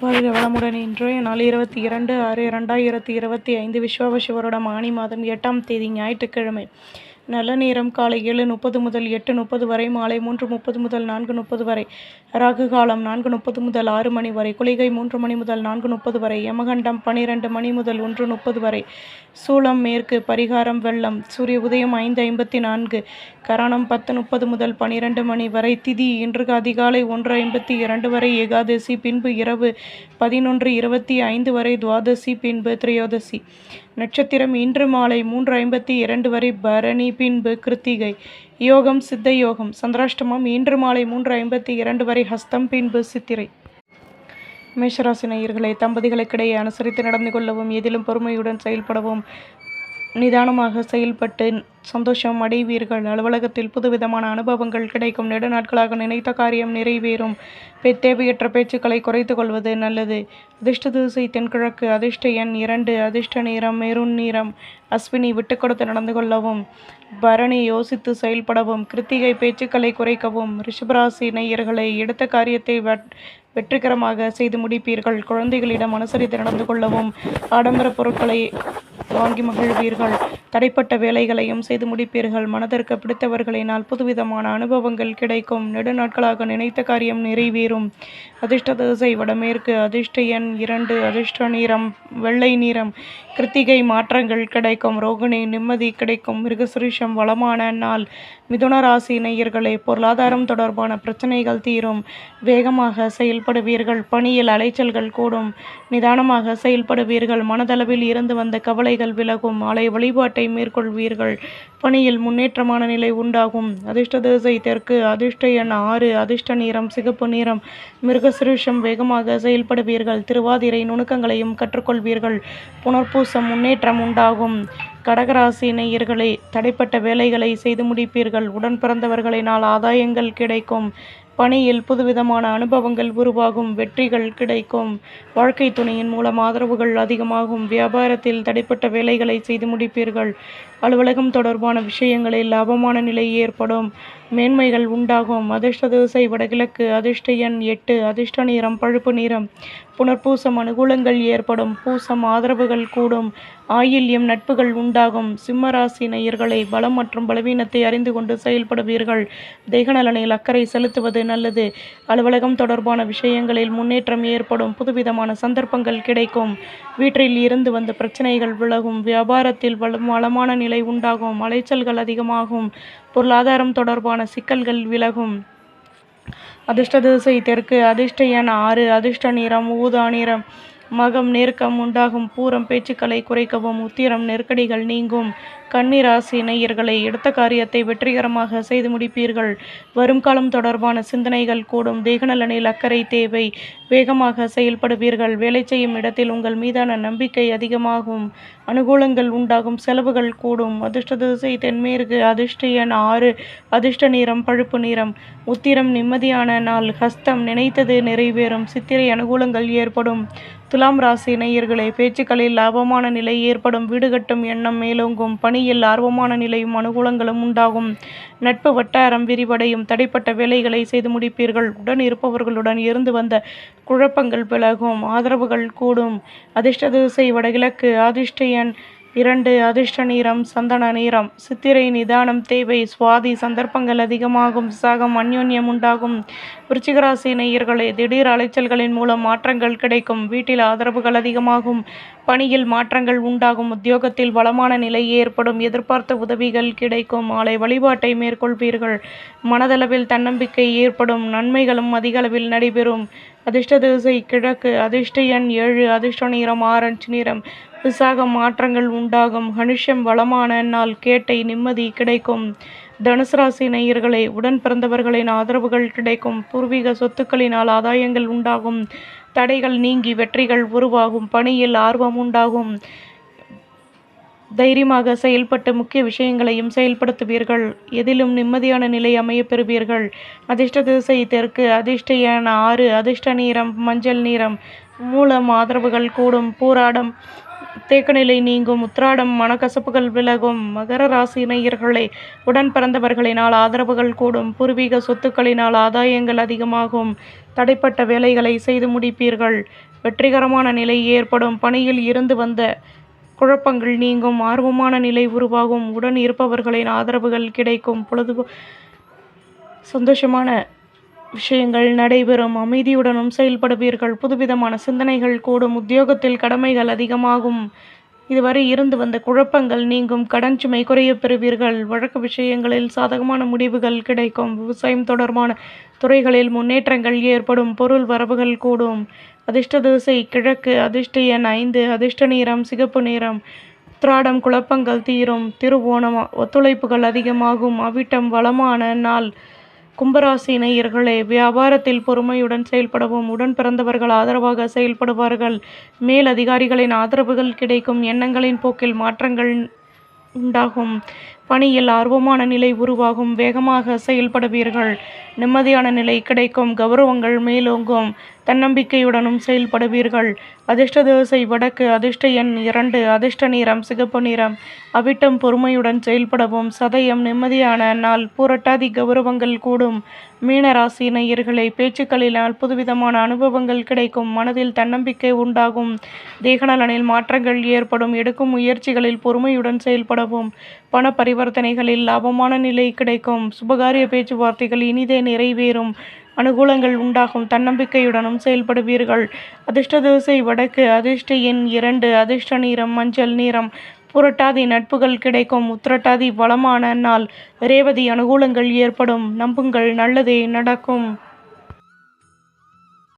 வாழ்க வளமுடன் இன்றைய நாள் இருபத்தி இரண்டு ஆறு இரண்டாயிரத்தி இருபத்தி ஐந்து விஸ்வாவசு சிவரோட ஆனி மாதம் எட்டாம் தேதி ஞாயிற்றுக்கிழமை. நல்ல நேரம் காலை ஏழு முப்பது முதல் எட்டு முப்பது வரை மாலை மூன்று முப்பது முதல் நான்கு முப்பது வரை ராகு காலம் நான்கு முப்பது முதல் ஆறு மணி வரை குளிகை மூன்று மணி முதல் நான்கு முப்பது வரை யமகண்டம் பனிரெண்டு மணி முதல் ஒன்று முப்பது வரை சூளம் மேற்கு பரிகாரம் வெள்ளம் சூரிய உதயம் ஐந்து ஐம்பத்தி நான்கு கரணம் பத்து முப்பது முதல் பனிரெண்டு மணி வரை திதி இன்று அதிகாலை ஒன்று ஐம்பத்தி இரண்டு வரை ஏகாதசி பின்பு இரவு பதினொன்று இருபத்தி ஐந்து வரை துவாதசி பின்பு திரையோதசி. நட்சத்திரம் இன்று மாலை மூன்று ஐம்பத்தி இரண்டு வரை பரணி பின்பு கிருத்திகை யோகம் சித்த யோகம் சந்திராஷ்டமம் இன்று மாலை மூன்று ஐம்பத்தி இரண்டு வரை ஹஸ்தம் பின்பு சித்திரை. மேஷராசி நேயர்களை தம்பதிகளுக்கிடையே அனுசரித்து நடந்து கொள்ளவும் எதிலும் பொறுமையுடன் செயல்படவும் நிதானமாக செயல்பட்டு சந்தோஷம் அடைவீர்கள். அலுவலகத்தில் புதுவிதமான அனுபவங்கள் கிடைக்கும். நெடுநாட்களாக நினைத்த காரியம் நிறைவேறும். தேவையற்ற பேச்சுக்களை குறைத்து கொள்வது நல்லது. அதிர்ஷ்ட திசை தென்கிழக்கு. அதிர்ஷ்ட எண் இரண்டு. அதிர்ஷ்ட நிறம் மெருண் நிறம். அஸ்வினி விட்டு கொடுத்து நடந்து கொள்ளவும் பரணி யோசித்து செயல்படவும் கிருத்திகை பேச்சுக்களை குறைக்கவும் ரிஷபராசி நேயர்களை எடுத்த காரியத்தை வெற்றிகரமாக செய்து முடிப்பீர்கள். குழந்தைகளிடம் அனுசரித்து நடந்து கொள்ளவும் ஆடம்பர பொருட்களை வாங்கி மகிழ்வீர்கள். தடைப்பட்ட வேலைகளையும் செய்து முடிப்பீர்கள். மனதிற்கு பிடித்தவர்களினால் புதுவிதமான அனுபவங்கள் கிடைக்கும். நெடுநாட்களாக நினைத்த காரியம் நிறைவேறும். அதிர்ஷ்ட திசை வடமேற்கு அதிர்ஷ்ட எண் இரண்டு அதிர்ஷ்ட நிறம் வெள்ளை நிறம் கிருத்திகை மாற்றங்கள் கிடைக்கும். ரோகிணி நிம்மதி கிடைக்கும். மிருகசுரிஷம் வளமான நாள். மிதுன ராசி நேயர்களே பொருளாதாரம் தொடர்பான பிரச்சனைகள் தீரும். வேகமாக செயல்படுவீர்கள். பணியில் அலைச்சல்கள் கூடும். நிதானமாக செயல்படுவீர்கள். மனதளவில் இருந்து வந்த கவலைகள் விலகும். ஆலை வழிபாட்டு மேற்கொள்வீர்கள். பணியில் முன்னேற்றமான நிலை உண்டாகும். அதிர்ஷ்ட திசை தெற்கு அதிர்ஷ்ட எண் ஆறு அதிர்ஷ்ட நிறம் சிகப்பு நிறம். மிருகசிருஷம் வேகமாக செயல்படுவீர்கள். திருவாதிரை நுணுக்கங்களையும் கற்றுக்கொள்வீர்கள். புனர்பூசம் முன்னேற்றம் உண்டாகும். கடகராசி நேயர்களே தடைப்பட்ட வேலைகளை செய்து முடிப்பீர்கள். உடன் பிறந்தவர்களினால் ஆதாயங்கள் கிடைக்கும். பணியில் புதுவிதமான அனுபவங்கள் உருவாகும் வெற்றிகள் கிடைக்கும். வாழ்க்கை துணையின் மூலம் ஆதரவுகள் அதிகமாகும். வியாபாரத்தில் தடைப்பட்ட வேலைகளை செய்து முடிப்பீர்கள். அலுவலகம் தொடர்பான விஷயங்களில் லாபமான நிலை ஏற்படும். மேன்மைகள் உண்டாகும். அதிர்ஷ்ட திசை வடகிழக்கு அதிர்ஷ்ட எண் எட்டு அதிர்ஷ்ட நிறம் பழுப்பு நிறம். புனர்பூசம் அனுகூலங்கள் ஏற்படும். பூசம் ஆதரவுகள் கூடும். ஆயில்யம் நட்புகள் உண்டாகும். சிம்மராசி நேயர்களை பலம் மற்றும் பலவீனத்தை அறிந்து கொண்டு செயல்படுவீர்கள். தேகநலனில் அக்கறை செலுத்துவது நல்லது. அலுவலகம் தொடர்பான விஷயங்களில் முன்னேற்றம் ஏற்படும். புதுவிதமான சந்தர்ப்பங்கள் கிடைக்கும். வீட்டில் இருந்து வந்த பிரச்சனைகள் விலகும். வியாபாரத்தில் வளம் வளமான நிலை உண்டாகும். அலைச்சல்கள் அதிகமாகும். பொருளாதாரம் தொடர்பான சிக்கல்கள் விலகும். அதிர்ஷ்ட திசை தெற்கு அதிர்ஷ்ட எண் ஆறு அதிர்ஷ்ட நிறம் ஊதா நிறம் மகம் நெருக்கம் உண்டாகும் பூரம் பேச்சுக்களை குறைக்கவும் உத்திரம் நெருக்கடிகள் நீங்கும். கன்னிராசி நேயர்களை எடுத்த காரியத்தை வெற்றிகரமாக செய்து முடிப்பீர்கள். வருங்காலம் தொடர்பான சிந்தனைகள் கூடும். தேகநலனில் அக்கறை தேவை. வேகமாக செயல்படுவீர்கள். வேலை செய்யும் இடத்தில் உங்கள் மீதான நம்பிக்கை அதிகமாகும். அனுகூலங்கள் உண்டாகும். செலவுகள் கூடும். அதிர்ஷ்ட திசை தென்மேற்கு அதிர்ஷ்ட எண் ஆறு. அதிர்ஷ்ட நிறம் பழுப்பு நிறம். உத்திரம் நிம்மதியான நாள். ஹஸ்தம் நினைத்தது நிறைவேறும். சித்திரை அனுகூலங்கள் ஏற்படும். துலாம் ராசி நேயர்களே பேச்சுக்களில் லாபமான நிலை ஏற்படும் வீடு கட்டும் எண்ணம் மேலோங்கும் பணியில் ஆர்வமான நிலையும் அனுகூலங்களும் உண்டாகும். நட்பு வட்டாரம் விரிவடையும் தடைப்பட்ட வேலைகளை செய்து முடிப்பீர்கள். உடன் இருப்பவர்களுடன் இருந்து வந்த குழப்பங்கள் விலகும் ஆதரவுகள் கூடும். அதிர்ஷ்ட திசை வடகிழக்கு அதிர்ஷ்ட எண் இரண்டு அதிர்ஷ்ட நீரம் சந்தன நீரம். சித்திரை நிதானம் தேவை. சுவாதி சந்தர்ப்பங்கள் அதிகமாகும். விசாகம் அந்யோன்யம் உண்டாகும். விருச்சிகராசி நேயர்களே திடீர் அலைச்சல்களின் மூலம் மாற்றங்கள் கிடைக்கும். வீட்டில் ஆதரவுகள் அதிகமாகும். பணியில் மாற்றங்கள் உண்டாகும். உத்தியோகத்தில் வளமான நிலை ஏற்படும். எதிர்பார்த்த உதவிகள் கிடைக்கும். ஆலை வழிபாட்டை மேற்கொள்வீர்கள். மனதளவில் தன்னம்பிக்கை ஏற்படும். நன்மைகளும் அதிகளவில் நடைபெறும். அதிர்ஷ்ட திசை கிழக்கு அதிர்ஷ்ட எண் ஏழு அதிர்ஷ்ட நிறம் ஆரஞ்சு நிறம். விசாகம் மாற்றங்கள் உண்டாகும். ஹனுஷம் வளமான நாள் கேட்டை நிம்மதி கிடைக்கும். தனுசு ராசி நேயர்களே உடன் பிறந்தவர்களின் ஆதரவுகள் கிடைக்கும். பூர்வீக சொத்துக்களினால் ஆதாயங்கள் உண்டாகும். தடைகள் நீங்கி வெற்றிகள் உருவாகும். பணியில் ஆர்வம் உண்டாகும். தைரியமாக செயல்பட்டு முக்கிய விஷயங்களையும் செயல்படுத்துவீர்கள். எதிலும் நிம்மதியான நிலை அமைய பெறுவீர்கள் அதிர்ஷ்ட திசை தெற்கு அதிர்ஷ்ட எண் ஆறு அதிர்ஷ்ட நீரம் மஞ்சள் நீரம். மூலம் ஆதரவுகள் கூடும் பூராடம். தேக்கநிலை நீங்கும் உத்ராடம் மனக்கசப்புகள் விலகும். மகர ராசி நேயர்களே உடன் பிறந்தவர்களினால் ஆதரவுகள் கூடும். பூர்வீக சொத்துக்களினால் ஆதாயங்கள் அதிகமாகும். தடைப்பட்ட வேலைகளை செய்து முடிப்பீர்கள். வெற்றிகரமான நிலை ஏற்படும். பணியில் இருந்து வந்த குழப்பங்கள் நீங்கும் ஆர்வமான நிலை உருவாகும் உடன் இருப்பவர்களின் ஆதரவுகள் கிடைக்கும். பொழுது சந்தோஷமான விஷயங்கள் நடைபெறும். அமைதியுடனும் செயல்படுவீர்கள். புதுவிதமான சிந்தனைகள் கூடும். உத்தியோகத்தில் கடமைகள் அதிகமாகும். இதுவரை இருந்து வந்த குழப்பங்கள் நீங்கும் கடன் சுமை குறைய பெறுவீர்கள். வழக்கு விஷயங்களில் சாதகமான முடிவுகள் கிடைக்கும். விவசாயம் தொடர்பான துறைகளில் முன்னேற்றங்கள் ஏற்படும். பொருள் வரவுகள் கூடும். அதிர்ஷ்ட திசை கிழக்கு அதிர்ஷ்ட எண் ஐந்து அதிர்ஷ்ட நிறம் சிகப்பு நிறம். உத்திராடம் குழப்பங்கள் தீரும். திருவோணம் ஒத்துழைப்புகள் அதிகமாகும். அவிட்டம் வளமான நாள். கும்பராசி நேயர்களே வியாபாரத்தில் பொறுமையுடன் செயல்படவும் உடன் பிறந்தவர்கள் ஆதரவாக செயல்படுவார்கள். மேல் அதிகாரிகளின் ஆதரவுகள் கிடைக்கும் எண்ணங்களின் போக்கில் மாற்றங்கள் உண்டாகும். பணியில் ஆர்வமான நிலை உருவாகும் வேகமாக செயல்படுவீர்கள். நிம்மதியான நிலை கிடைக்கும். கௌரவங்கள் மேலோங்கும். தன்னம்பிக்கையுடனும் செயல்படுவீர்கள். அதிர்ஷ்ட தோசை வடக்கு அதிர்ஷ்ட எண் இரண்டு அதிர்ஷ்ட நிறம் சிகப்பு நிறம். அவிட்டம் பொறுமையுடன் செயல்படவும். சதயம் நிம்மதியான நாள். பூரட்டாதி கௌரவங்கள் கூடும். மீனராசி நேயர்களை பேச்சுக்களினால் புதுவிதமான அனுபவங்கள் கிடைக்கும். மனதில் தன்னம்பிக்கை உண்டாகும். தேகநலனில் மாற்றங்கள் ஏற்படும். எடுக்கும் முயற்சிகளில் பொறுமையுடன் செயல்படவும். பண பரிவர்த்தனைகளில் லாபமான நிலை கிடைக்கும். சுபகாரிய பேச்சுவார்த்தைகள் இனிதே நிறைவேறும். அனுகூலங்கள் உண்டாகும். தன்னம்பிக்கையுடனும் செயல்படுவீர்கள். அதிர்ஷ்ட தோசை வடக்கு அதிர்ஷ்ட எண் இரண்டு அதிர்ஷ்ட நிறம் மஞ்சள் நிறம். புரட்டாதி நட்புகள் கிடைக்கும். உத்திரட்டாதி வளமான நாள். ரேவதி அனுகூலங்கள் ஏற்படும். நம்புங்கள் நல்லதே நடக்கும்.